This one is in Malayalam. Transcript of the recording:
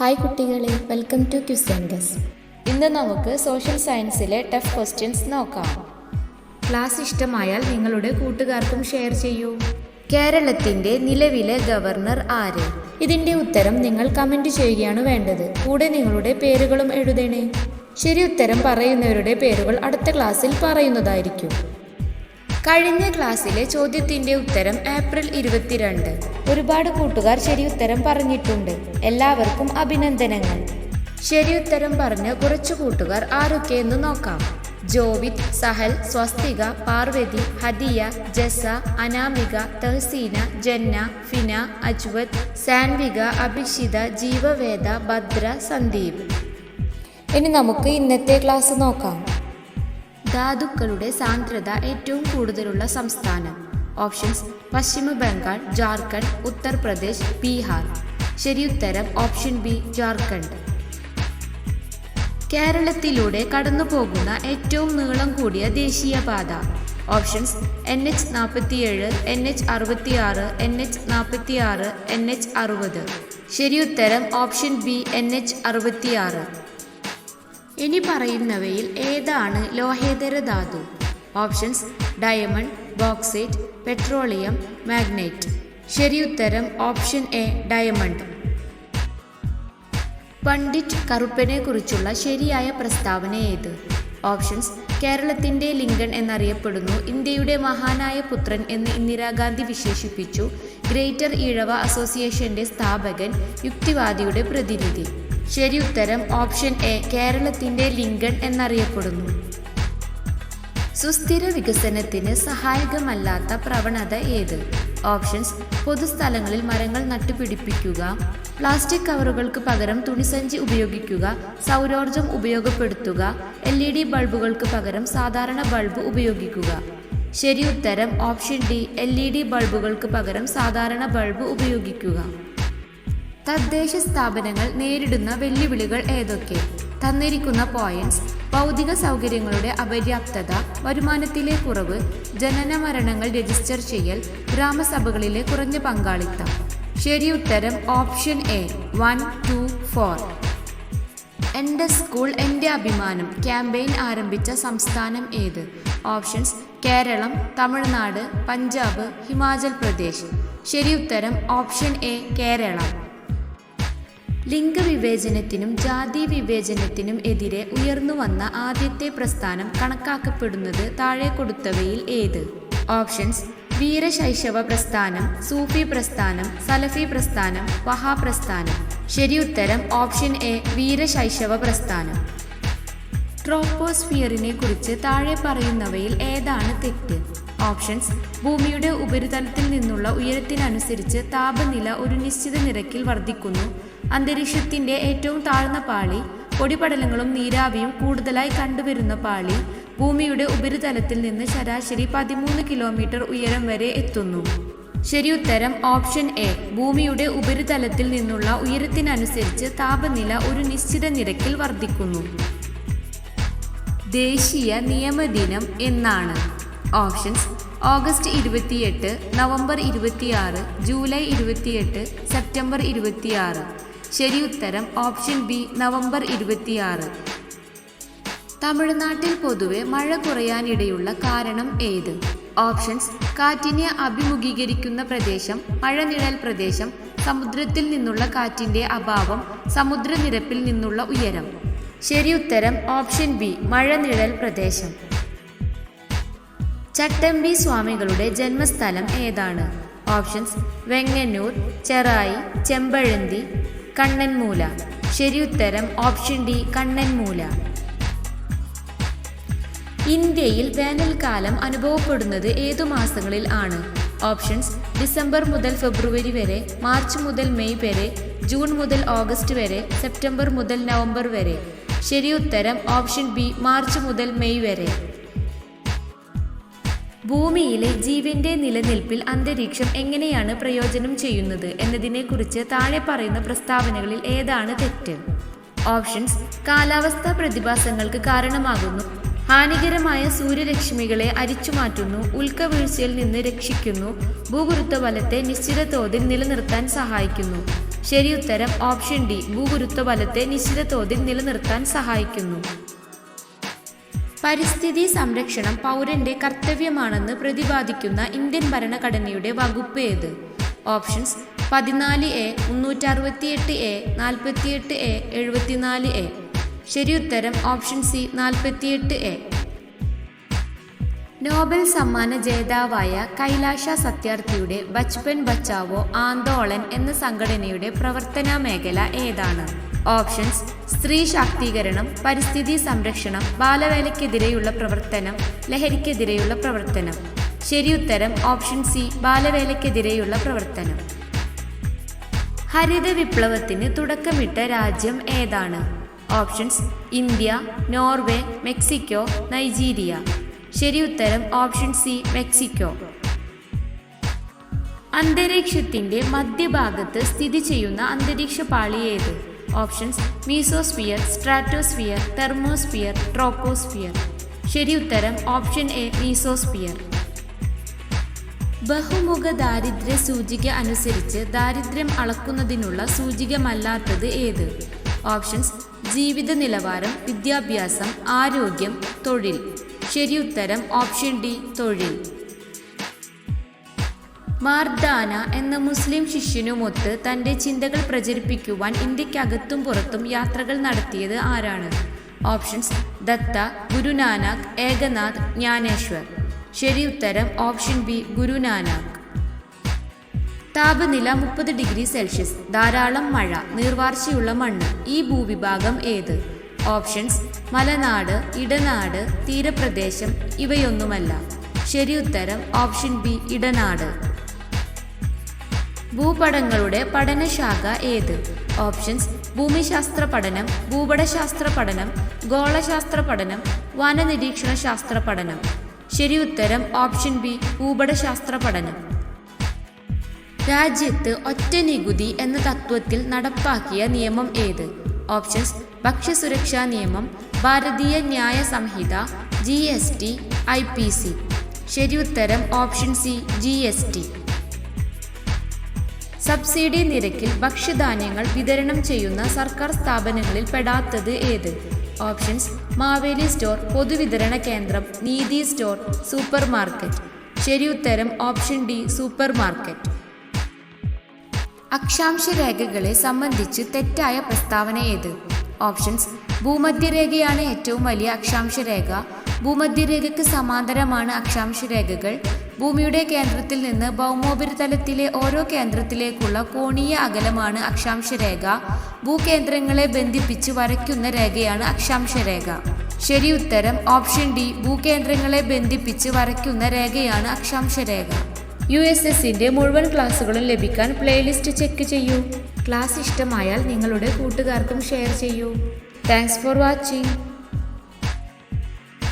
ഹായ് കുട്ടികളെ വെൽക്കം ടു ക്യുസെൻഡസ് ഇന്ന് നമുക്ക് സോഷ്യൽ സയൻസിലെ ടഫ് ക്വസ്റ്റ്യൻസ് നോക്കാം. ക്ലാസ് ഇഷ്ടമായാൽ നിങ്ങളുടെ കൂട്ടുകാർക്കും ഷെയർ ചെയ്യൂ. കേരളത്തിന്റെ നിലവിലെ ഗവർണർ ആര്? ഇതിന്റെ ഉത്തരം നിങ്ങൾ കമന്റ് ചെയ്യുകയാണ് വേണ്ടത്. കൂടെ നിങ്ങളുടെ പേരുകളും എഴുതണേ. ശരി ഉത്തരം പറയുന്നവരുടെ പേരുകൾ അടുത്ത ക്ലാസ്സിൽ പറയുന്നതായിരിക്കും. കഴിഞ്ഞ ക്ലാസ്സിലെ ചോദ്യത്തിന്റെ ഉത്തരം ഏപ്രിൽ ഇരുപത്തിരണ്ട്. ഒരുപാട് കൂട്ടുകാർ ഉത്തരം പറഞ്ഞിട്ടുണ്ട്. എല്ലാവർക്കും അഭിനന്ദനങ്ങൾ. ശരി ഉത്തരം പറഞ്ഞ കുറച്ചു കൂട്ടുകാർ ആരൊക്കെയെന്ന് നോക്കാം. ജോവിത് സഹൽ സ്വസ്തിക പാർവതി ഹദിയ ജസ അനാമിക തഹസീന ജന്ന ഫിന അജ്വത് സാൻവിക അഭിഷിത ജീവവേദ ഭദ്ര സന്ദീപ്. ഇനി നമുക്ക് ഇന്നത്തെ ക്ലാസ് നോക്കാം. ധാതുക്കളുടെ സാന്ദ്രത ഏറ്റവും കൂടുതലുള്ള സംസ്ഥാനം. ഓപ്ഷൻസ് പശ്ചിമ ബംഗാൾ ജാർഖണ്ഡ് ഉത്തർപ്രദേശ് ബീഹാർ. ശരിയുത്തരം ഓപ്ഷൻ ബി ജാർഖണ്ഡ്. കേരളത്തിലൂടെ കടന്നു പോകുന്ന ഏറ്റവും നീളം കൂടിയ ദേശീയപാത ഓപ്ഷൻസ് എൻ എച്ച് നാൽപ്പത്തിയേഴ് എൻ എച്ച് അറുപത്തിയാറ് എൻ എച്ച് നാൽപ്പത്തിയാറ് എൻ എച്ച് അറുപത്. ശരിയുത്തരം ഓപ്ഷൻ ബി എൻ എച്ച് അറുപത്തിയാറ്. ഇനി പറയുന്നവയിൽ ഏതാണ് ലോഹേതര ധാതു? Options diamond bauxite petroleum magnetite. ശരിയുത്തരം ഓപ്ഷൻ എ ഡയമണ്ട്. പണ്ഡിറ്റ് കറുപ്പനെ കുറിച്ചുള്ള ശരിയായ പ്രസ്താവന ഏത്? ഓപ്ഷൻസ് കേരളത്തിന്റെ ലിംഗൺ എന്നറിയപ്പെടുന്നു. ഇന്ത്യയുടെ മഹാനായ പുത്രൻ എന്ന് ഇന്ദിരാഗാന്ധി വിശേഷിപ്പിച്ചു. ഗ്രേറ്റർ ഈഴവ അസോസിയേഷന്റെ സ്ഥാപകൻ യുക്തിവാദിയുടെ പ്രതിനിധി. ശരി ഉത്തരം ഓപ്ഷൻ എ കേരളത്തിന്റെ ലിങ്കൺ എന്നറിയപ്പെടുന്നു. സുസ്ഥിര വികസനത്തിന് സഹായകമല്ലാത്ത പ്രവണത ഏത്? ഓപ്ഷൻസ് പൊതുസ്ഥലങ്ങളിൽ മരങ്ങൾ നട്ടുപിടിപ്പിക്കുക പ്ലാസ്റ്റിക് കവറുകൾക്ക് പകരം തുണിസഞ്ചി ഉപയോഗിക്കുക സൗരോർജം ഉപയോഗപ്പെടുത്തുക എൽ ഇ ഡി ബൾബുകൾക്ക് പകരം സാധാരണ ബൾബ് ഉപയോഗിക്കുക. ശരി ഉത്തരം option D L E D ബൾബുകൾക്ക് പകരം സാധാരണ ബൾബ് ഉപയോഗിക്കുക. തദ്ദേശ സ്ഥാപനങ്ങൾ നേരിടുന്ന വെല്ലുവിളികൾ ഏതൊക്കെ? തന്നിരിക്കുന്ന പോയിന്റ്സ് ഭൗതിക സൗകര്യങ്ങളുടെ അപര്യാപ്തത വരുമാനത്തിലെ കുറവ് ജനന മരണങ്ങൾ രജിസ്റ്റർ ചെയ്യൽ ഗ്രാമസഭകളിലെ കുറഞ്ഞ പങ്കാളിത്തം. ശരി ഉത്തരം option A one two four എന്റെ സ്കൂൾ എന്റെ അഭിമാനം ക്യാമ്പയിൻ ആരംഭിച്ച സംസ്ഥാനം ഏത്? ഓപ്ഷൻസ് കേരളം തമിഴ്നാട് പഞ്ചാബ് ഹിമാചൽ പ്രദേശ്. ശരി ഉത്തരം ഓപ്ഷൻ എ കേരളം. ലിംഗവിവേചനത്തിനും ജാതി വിവേചനത്തിനും എതിരെ ഉയർന്നു വന്ന ആദ്യത്തെ പ്രസ്ഥാനം കണക്കാക്കപ്പെടുന്നത് താഴെ കൊടുത്തവയിൽ ഏത്? ഓപ്ഷൻസ് വീരശൈശവ പ്രസ്ഥാനം സൂഫി പ്രസ്ഥാനം സലഫി പ്രസ്ഥാനം വഹാ പ്രസ്ഥാനം. ശരി ഉത്തരം ഓപ്ഷൻ എ വീരശൈശവ പ്രസ്ഥാനം. ട്രോപ്പോസ്ഫിയറിനെ കുറിച്ച് താഴെ പറയുന്നവയിൽ ഏതാണ് തെറ്റ്? ഓപ്ഷൻസ്. ഭൂമിയുടെ ഉപരിതലത്തിൽ നിന്നുള്ള ഉയരത്തിനനുസരിച്ച് താപനില ഒരു നിശ്ചിത നിരക്കിൽ വർദ്ധിക്കുന്നു. അന്തരീക്ഷത്തിന്റെ ഏറ്റവും താഴ്ന്ന പാളി പൊടിപടലങ്ങളും നീരാവിയും കൂടുതലായി കണ്ടുവരുന്ന പാളി ഭൂമിയുടെ ഉപരിതലത്തിൽ നിന്ന് ശരാശരി പതിമൂന്ന് കിലോമീറ്റർ ഉയരം വരെ എത്തുന്നു. ശരി ഉത്തരം ഓപ്ഷൻ എ. ഭൂമിയുടെ ഉപരിതലത്തിൽ നിന്നുള്ള ഉയരത്തിനനുസരിച്ച് താപനില ഒരു നിശ്ചിത നിരക്കിൽ വർദ്ധിക്കുന്നു. ദേശീയ നിയമദിനം എന്നാണ്. ഓപ്ഷൻസ് ഓഗസ്റ്റ് ഇരുപത്തിയെട്ട് നവംബർ ഇരുപത്തിയാറ് ജൂലൈ ഇരുപത്തിയെട്ട് സെപ്റ്റംബർ ഇരുപത്തിയാറ്. ശരി ഉത്തരം ഓപ്ഷൻ ബി നവംബർ ഇരുപത്തിയാറ്. തമിഴ്നാട്ടിൽ പൊതുവെ മഴ കുറയാനിടയുള്ള കാരണം ഏത്? ഓപ്ഷൻസ് കാറ്റിനെ അഭിമുഖീകരിക്കുന്ന പ്രദേശം മഴനിഴൽ പ്രദേശം സമുദ്രത്തിൽ നിന്നുള്ള കാറ്റിന്റെ അഭാവം സമുദ്രനിരപ്പിൽ നിന്നുള്ള ഉയരം. ശരി ഉത്തരം ഓപ്ഷൻ ബി മഴനിഴൽ പ്രദേശം. ചട്ടമ്പി സ്വാമികളുടെ ജന്മസ്ഥലം ഏതാണ്? ഓപ്ഷൻസ് വെങ്ങന്നൂർ ചെറായി ചെമ്പഴന്തി കണ്ണൻമൂല. ശരിയുത്തരം ഓപ്ഷൻ ഡി കണ്ണൻമൂല. ഇന്ത്യയിൽ വേനൽക്കാലം അനുഭവപ്പെടുന്നത് ഏതു മാസങ്ങളിൽ ആണ്? ഓപ്ഷൻസ് ഡിസംബർ മുതൽ ഫെബ്രുവരി വരെ മാർച്ച് മുതൽ മെയ് വരെ ജൂൺ മുതൽ ഓഗസ്റ്റ് വരെ സെപ്റ്റംബർ മുതൽ നവംബർ വരെ. ശരി ഉത്തരം ഓപ്ഷൻ ബി മാർച്ച് മുതൽ മെയ് വരെ. ഭൂമിയിലെ ജീവന്റെ നിലനിൽപ്പിൽ അന്തരീക്ഷം എങ്ങനെയാണ് പ്രയോജനം ചെയ്യുന്നത് എന്നതിനെക്കുറിച്ച് താഴെ പറയുന്ന പ്രസ്താവനകളിൽ ഏതാണ് തെറ്റ്? ഓപ്ഷൻസ് കാലാവസ്ഥാ പ്രതിഭാസങ്ങൾക്ക് കാരണമാകുന്നു. ഹാനികരമായ സൂര്യരശ്മികളെ അരിച്ചുമാറ്റുന്നു ഉൽക്കവീഴ്ചയിൽ നിന്ന് രക്ഷിക്കുന്നു ഭൂഗുരുത്വ ബലത്തെ നിശ്ചിത തോതിൽ നിലനിർത്താൻ സഹായിക്കുന്നു. ശരിയുത്തരം ഓപ്ഷൻ ഡി. ഭൂഗുരുത്വ ബലത്തെ നിശ്ചിത തോതിൽ നിലനിർത്താൻ സഹായിക്കുന്നു. പരിസ്ഥിതി സംരക്ഷണം പൗരന്റെ കർത്തവ്യമാണെന്ന് പ്രതിപാദിക്കുന്ന ഇന്ത്യൻ ഭരണഘടനയുടെ വകുപ്പ് ഏത്? ഓപ്ഷൻസ് പതിനാല് എ മുന്നൂറ്റി അറുപത്തിയെട്ട് എ നാൽപ്പത്തിയെട്ട് എ എഴുപത്തിനാല് എ. ശരിയുത്തരം ഓപ്ഷൻ സി നാൽപ്പത്തിയെട്ട് എ. നോബൽ സമ്മാന ജേതാവായ കൈലാഷ സത്യാർത്ഥിയുടെ ബച്പൻ ബച്ചാവോ ആന്തോളൻ എന്ന സംഘടനയുടെ പ്രവർത്തന മേഖല ഏതാണ്? ഓപ്ഷൻസ് സ്ത്രീ ശാക്തീകരണം പരിസ്ഥിതി സംരക്ഷണം ബാലവേലയ്ക്കെതിരെയുള്ള പ്രവർത്തനം ലഹരിക്കെതിരെയുള്ള പ്രവർത്തനം. ശരിയുത്തരം ഓപ്ഷൻ സി ബാലവേലയ്ക്കെതിരെയുള്ള പ്രവർത്തനം. ഹരിത വിപ്ലവത്തിന് തുടക്കമിട്ട രാജ്യം ഏതാണ്? Options India Norway Mexico Nigeria. ശരിയുത്തരം ഓപ്ഷൻ സി മെക്സിക്കോ. അന്തരീക്ഷത്തിന്റെ മധ്യഭാഗത്ത് സ്ഥിതി ചെയ്യുന്ന അന്തരീക്ഷ പാളി ഏത്? Options mesosphere stratosphere thermosphere troposphere. ഉത്തരം ഓപ്ഷൻ എ മീസോസ്ഫിയർ. ബഹുമുഖ ദാരിദ്ര്യ സൂചിക അനുസരിച്ച് ദാരിദ്ര്യം അളക്കുന്നതിനുള്ള സൂചികമല്ലാത്തത് ഏത്? ഓപ്ഷൻസ് ജീവിത നിലവാരം വിദ്യാഭ്യാസം ആരോഗ്യം തൊഴിൽ. ശരിയുത്തരം ഓപ്ഷൻ ഡി തൊഴിൽ. മാർദാന എന്ന മുസ്ലിം ശിഷ്യനുമൊത്ത് തന്റെ ചിന്തകൾ പ്രചരിപ്പിക്കുവാൻ ഇന്ത്യക്കകത്തും പുറത്തും യാത്രകൾ നടത്തിയത് ആരാണ്? ഓപ്ഷൻസ് ദത്ത ഗുരുനാനാക്ക് ഏകനാഥ് ജ്ഞാനേശ്വർ. ശരി ഉത്തരം ഓപ്ഷൻ ബി ഗുരുനാനാക്ക് താപനില മുപ്പത് ഡിഗ്രി സെൽഷ്യസ്. ധാരാളം മഴ നീർവാർച്ചയുള്ള മണ്ണ്. ഈ ഭൂവിഭാഗം ഏത്? ഓപ്ഷൻസ് മലനാട് ഇടനാട് തീരപ്രദേശം ഇവയൊന്നുമല്ല. ശരി ഉത്തരം ഓപ്ഷൻ ബി ഇടനാട്. ഭൂപടങ്ങളുടെ പഠനശാഖ ഏത്? ഓപ്ഷൻസ് ഭൂമിശാസ്ത്ര പഠനം ഭൂപടശാസ്ത്ര പഠനം ഗോളശാസ്ത്ര പഠനം വനനിരീക്ഷണ ശാസ്ത്ര പഠനം ശരി ഉത്തരം ഓപ്ഷൻ ബി ഭൂപടശാസ്ത്ര പഠനം രാജ്യത്ത് ഒറ്റ നികുതി എന്ന തത്വത്തിൽ നടപ്പാക്കിയ നിയമം ഏത്? ഓപ്ഷൻസ് ഭക്ഷ്യസുരക്ഷാ നിയമം Bharatiya Nyaya Sanhita G S T I P C ശരിയുത്തരം option C G S T subsidy നിരക്കിൽ ഭക്ഷ്യധാന്യങ്ങൾ വിതരണം ചെയ്യുന്ന സർക്കാർ സ്ഥാപനങ്ങളിൽ പെടാത്തത് ഏത്? ഓപ്ഷൻസ് മാവേലി സ്റ്റോർ പൊതുവിതരണ കേന്ദ്രം നീതി സ്റ്റോർ സൂപ്പർ മാർക്കറ്റ് ഉത്തരം ഓപ്ഷൻ ഡി സൂപ്പർ മാർക്കറ്റ് അക്ഷാംശ രേഖകളെ സംബന്ധിച്ച് തെറ്റായ പ്രസ്താവന ഏത്? ഓപ്ഷൻസ് ഭൂമധ്യരേഖയാണ് ഏറ്റവും വലിയ അക്ഷാംശ രേഖ ഭൂമധ്യരേഖയ്ക്ക് സമാന്തരമാണ് അക്ഷാംശ രേഖകൾ ഭൂമിയുടെ കേന്ദ്രത്തിൽ നിന്ന് ഭൗമോപരിതലത്തിലെ ഓരോ കേന്ദ്രത്തിലേക്കുള്ള കോണീയ അകലമാണ് അക്ഷാംശ രേഖ ഭൂകേന്ദ്രങ്ങളെ ബന്ധിപ്പിച്ച് വരയ്ക്കുന്ന രേഖയാണ് അക്ഷാംശ രേഖ ശരി ഉത്തരം ഓപ്ഷൻ ഡി ഭൂകേന്ദ്രങ്ങളെ ബന്ധിപ്പിച്ച് വരയ്ക്കുന്ന രേഖയാണ് അക്ഷാംശ രേഖ യു എസ് എസിന്റെ മുഴുവൻ ക്ലാസ്സുകളും ലഭിക്കാൻ പ്ലേലിസ്റ്റ് ചെക്ക് ചെയ്യൂ. ക്ലാസ് ഇഷ്ടമായാൽ നിങ്ങളുടെ കൂട്ടുകാർക്കും ഷെയർ ചെയ്യൂ. Thanks for watching